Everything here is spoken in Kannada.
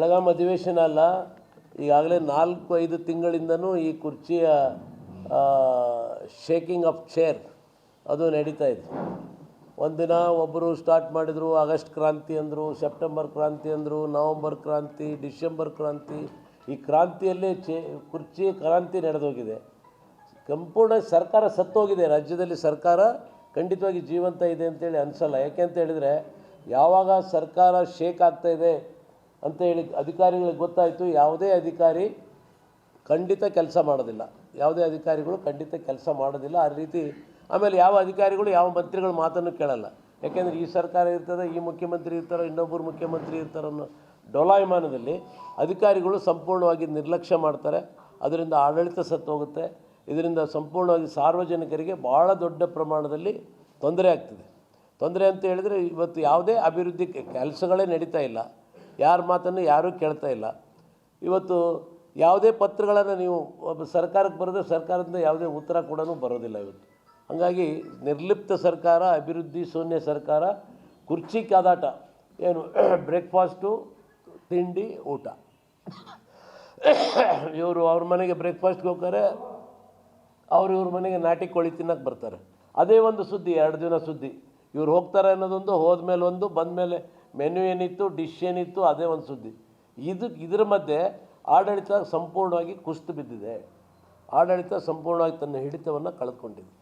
ಬೆಳಗಾಂ ಅಧಿವೇಶನ ಅಲ್ಲ, ಈಗಾಗಲೇ ನಾಲ್ಕು, ಐದು ತಿಂಗಳಿಂದನೂ ಈ ಕುರ್ಚಿಯ ಶೇಕಿಂಗ್ ಆಫ್ ಚೇರ್ ಅದು ನಡೀತಾ ಇದೆ ಒಂದಿನ ಒಬ್ಬರು ಸ್ಟಾರ್ಟ್ ಮಾಡಿದರು, ಆಗಸ್ಟ್ ಕ್ರಾಂತಿ ಅಂದರು, ಸೆಪ್ಟೆಂಬರ್ ಕ್ರಾಂತಿ ಅಂದರು, ನವಂಬರ್ ಕ್ರಾಂತಿ, ಡಿಸೆಂಬರ್ ಕ್ರಾಂತಿ, ಈ ಕ್ರಾಂತಿಯಲ್ಲೇ ಚೇ, ಕುರ್ಚಿ ಕ್ರಾಂತಿ ನಡೆದೋಗಿದೆ. ಸಂಪೂರ್ಣ ಸರ್ಕಾರ ಸತ್ತೋಗಿದೆ, ರಾಜ್ಯದಲ್ಲಿ ಸರ್ಕಾರ ಖಂಡಿತವಾಗಿ ಜೀವಂತ ಇದೆ ಅಂತೇಳಿ ಅನಿಸಲ್ಲ. ಯಾಕೆ ಅಂತ ಹೇಳಿದರೆ, ಯಾವಾಗ ಸರ್ಕಾರ ಶೇಕ್ ಆಗ್ತಾಯಿದೆ ಅಂತ ಹೇಳಿ ಅಧಿಕಾರಿಗಳಿಗೆ ಗೊತ್ತಾಯಿತು, ಯಾವುದೇ ಅಧಿಕಾರಿ ಖಂಡಿತ ಕೆಲಸ ಮಾಡೋದಿಲ್ಲ. ಯಾವುದೇ ಅಧಿಕಾರಿಗಳು ಖಂಡಿತ ಕೆಲಸ ಮಾಡೋದಿಲ್ಲ. ಆ ರೀತಿ ಆಮೇಲೆ ಯಾವ ಅಧಿಕಾರಿಗಳು, ಯಾವ ಮಂತ್ರಿಗಳ ಮಾತನ್ನು ಕೇಳಲ್ಲ. ಯಾಕೆಂದರೆ ಈ ಸರ್ಕಾರ ಇರ್ತದೆ, ಈ ಮುಖ್ಯಮಂತ್ರಿ ಇರ್ತಾರೋ, ಇನ್ನೊಬ್ಬರು ಮುಖ್ಯಮಂತ್ರಿ ಇರ್ತಾರೋ ಅನ್ನೋ ಡೋಲಾಯಮಾನದಲ್ಲಿ ಅಧಿಕಾರಿಗಳು ಸಂಪೂರ್ಣವಾಗಿ ನಿರ್ಲಕ್ಷ್ಯ ಮಾಡ್ತಾರೆ. ಅದರಿಂದ ಆಡಳಿತ ಸತ್ತು ಹೋಗುತ್ತೆ ಇದರಿಂದ ಸಂಪೂರ್ಣವಾಗಿ ಸಾರ್ವಜನಿಕರಿಗೆ ಭಾಳ ದೊಡ್ಡ ಪ್ರಮಾಣದಲ್ಲಿ ತೊಂದರೆ ಆಗ್ತದೆ. ತೊಂದರೆ ಅಂತ ಹೇಳಿದರೆ ಇವತ್ತು ಯಾವುದೇ ಅಭಿವೃದ್ಧಿ ಕೆಲಸಗಳೇ ನಡೀತಾ ಇಲ್ಲ. ಯಾರ ಮಾತನ್ನು ಯಾರೂ ಕೇಳ್ತಾ ಇಲ್ಲ. ಇವತ್ತು ಯಾವುದೇ ಪತ್ರಗಳನ್ನು ನೀವು ಸರ್ಕಾರಕ್ಕೆ ಬರೆದ್ರೆ ಸರ್ಕಾರದಿಂದ ಯಾವುದೇ ಉತ್ತರ ಕೂಡ ಬರೋದಿಲ್ಲ ಇವತ್ತು. ಹಾಗಾಗಿ ನಿರ್ಲಿಪ್ತ ಸರ್ಕಾರ, ಅಭಿವೃದ್ಧಿ ಶೂನ್ಯ ಸರ್ಕಾರ, ಕುರ್ಚಿ ಕಾದಾಟ, ಏನು ಬ್ರೇಕ್ಫಾಸ್ಟು, ತಿಂಡಿ, ಊಟ. ಇವರು ಅವ್ರ ಮನೆಗೆ ಬ್ರೇಕ್ಫಾಸ್ಟ್ಗೆ ಹೋಗ್ತಾರೆ, ಅವ್ರು ಇವ್ರ ಮನೆಗೆ ನಾಟಿ ಕೋಳಿ ತಿನ್ನಕ್ಕೆ ಬರ್ತಾರೆ. ಅದೇ ಒಂದು ಸುದ್ದಿ, ಎರಡು ದಿನ ಸುದ್ದಿ. ಇವ್ರು ಹೋಗ್ತಾರೆ ಅನ್ನೋದೊಂದು, ಹೋದ್ಮೇಲೆ ಒಂದು, ಬಂದಮೇಲೆ ಮೆನು ಏನಿತ್ತು ಡಿಶ್ ಏನಿತ್ತು, ಅದೇ ಒಂದು ಸುದ್ದಿ. ಇದು, ಇದರ ಮಧ್ಯೆ ಆಡಳಿತ ಸಂಪೂರ್ಣವಾಗಿ ಕುಸಿದು ಬಿದ್ದಿದೆ. ಆಡಳಿತ ಸಂಪೂರ್ಣವಾಗಿ ತನ್ನ ಹಿಡಿತವನ್ನು ಕಳೆದುಕೊಂಡಿದೆ.